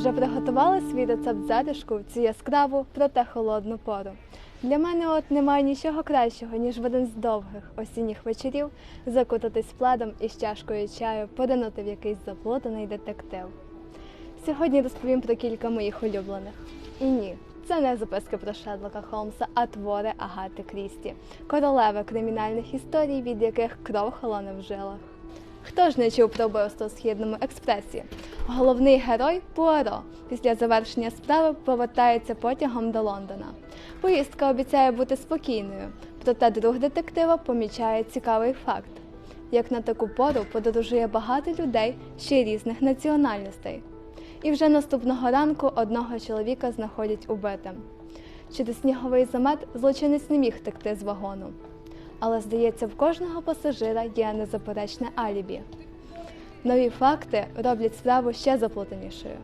Вже приготували свій рецепт затишку в цю яскраву, проте холодну пору. Для мене от немає нічого кращого, ніж в один з довгих осінніх вечорів закутатись пледом і з чашкою чаю, поринути в якийсь заплутаний детектив. Сьогодні розповім про кілька моїх улюблених. І ні, це не записки про Шерлока Холмса, а твори Агати Крісті, королеви кримінальних історій, від яких кров холоне в жилах. Хто ж не чув про вбивство в східному експресі? Головний герой Пуаро після завершення справи повертається потягом до Лондона. Поїздка обіцяє бути спокійною, проте друг детектива помічає цікавий факт. Як на таку пору подорожує багато людей ще й різних національностей. І вже наступного ранку одного чоловіка знаходять убитим. Через сніговий замет злочинець не міг втекти з вагону. Але, здається, в кожного пасажира є незаперечне алібі. Нові факти роблять справу ще заплутанішою.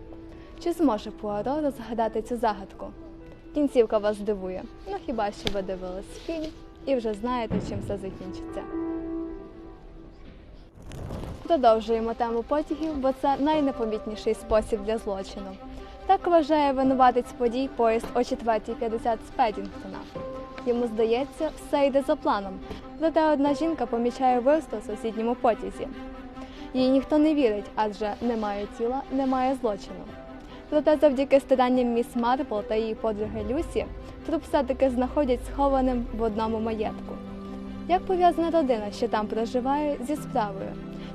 Чи зможе Пуаро розгадати цю загадку? Кінцівка вас здивує. Ну хіба що ви дивились фільм і вже знаєте, чим все закінчиться. Продовжуємо тему потягів, бо це найнепомітніший спосіб для злочину. Так вважає винуватець подій поїзд о 4.50 з Педінгтона. Йому здається, все йде за планом. Проте одна жінка помічає вбивство в сусідньому потязі. Їй ніхто не вірить, адже немає тіла, немає злочину. Проте завдяки старанням міс Марпл та її подруги Люсі труп все-таки знаходять схованим в одному маєтку. Як пов'язана родина, що там проживає, зі справою,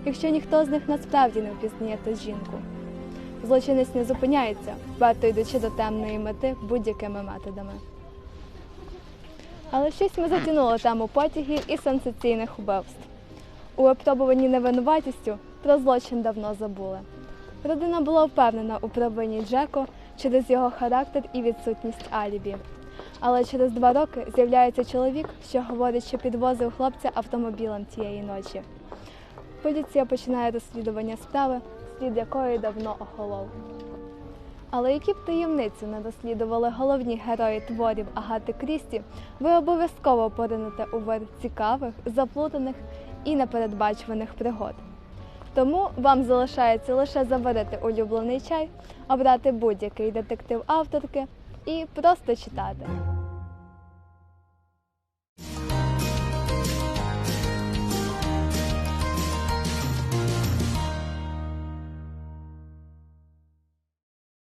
якщо ніхто з них насправді не впізнає ту жінку? Злочинець не зупиняється, варто йдучи до темної мети будь-якими методами. Але щось ми затягнули тему потягів і сенсаційних убивств. У випробуванні невинуватістю про злочин давно забули. Родина була впевнена у провині Джеко через його характер і відсутність алібі. Але через два роки з'являється чоловік, що говорить, що підвозив хлопця автомобілем тієї ночі. Поліція починає розслідування справи, слід якої давно охолов. Але які б таємниці не розслідували головні герої творів Агати Крісті, ви обов'язково поринете у вир цікавих, заплутаних і непередбачуваних пригод. Тому вам залишається лише заварити улюблений чай, обрати будь-який детектив авторки і просто читати.